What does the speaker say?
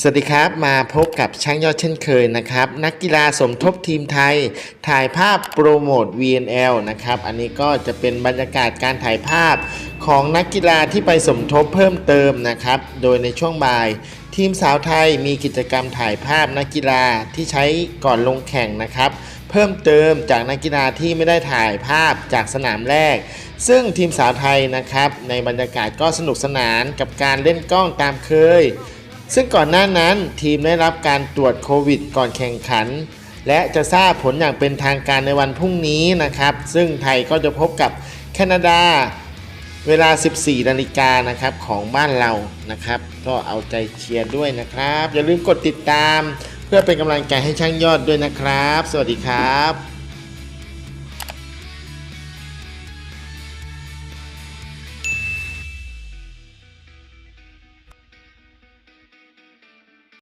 สวัสดีครับมาพบกับช่างยอดเช่นเคยนะครับ นักกีฬาสมทบทีมไทย ถ่ายภาพโปรโมท VNL นะครับ อันนี้ก็จะเป็นบรรยากาศการถ่ายภาพของนักกีฬาที่ไปสมทบเพิ่มเติมนะครับ โดยในช่วงบ่าย ทีมสาวไทยมีกิจกรรมถ่ายภาพนักกีฬาที่ใช้ก่อนลงแข่งนะครับ เพิ่มเติมจากนักกีฬาที่ไม่ได้ถ่ายภาพจากสนามแรก ซึ่งทีมสาวไทยนะครับ ในบรรยากาศก็สนุกสนานกับการเล่นกล้องตามเคย ซึ่งก่อนหน้านั้นทีมได้รับการตรวจโควิดก่อนแข่งขัน และจะทราบผลอย่างเป็นทางการในวันพรุ่งนี้นะครับ ซึ่งไทยก็จะพบกับแคนาดาเวลา 14 นาฬิกานะครับของบ้านเรานะครับ ก็เอาใจเชียร์ด้วยนะครับ อย่าลืมกดติดตาม เพื่อเป็นกำลังใจให้ช่างยอดด้วยนะครับ สวัสดีครับ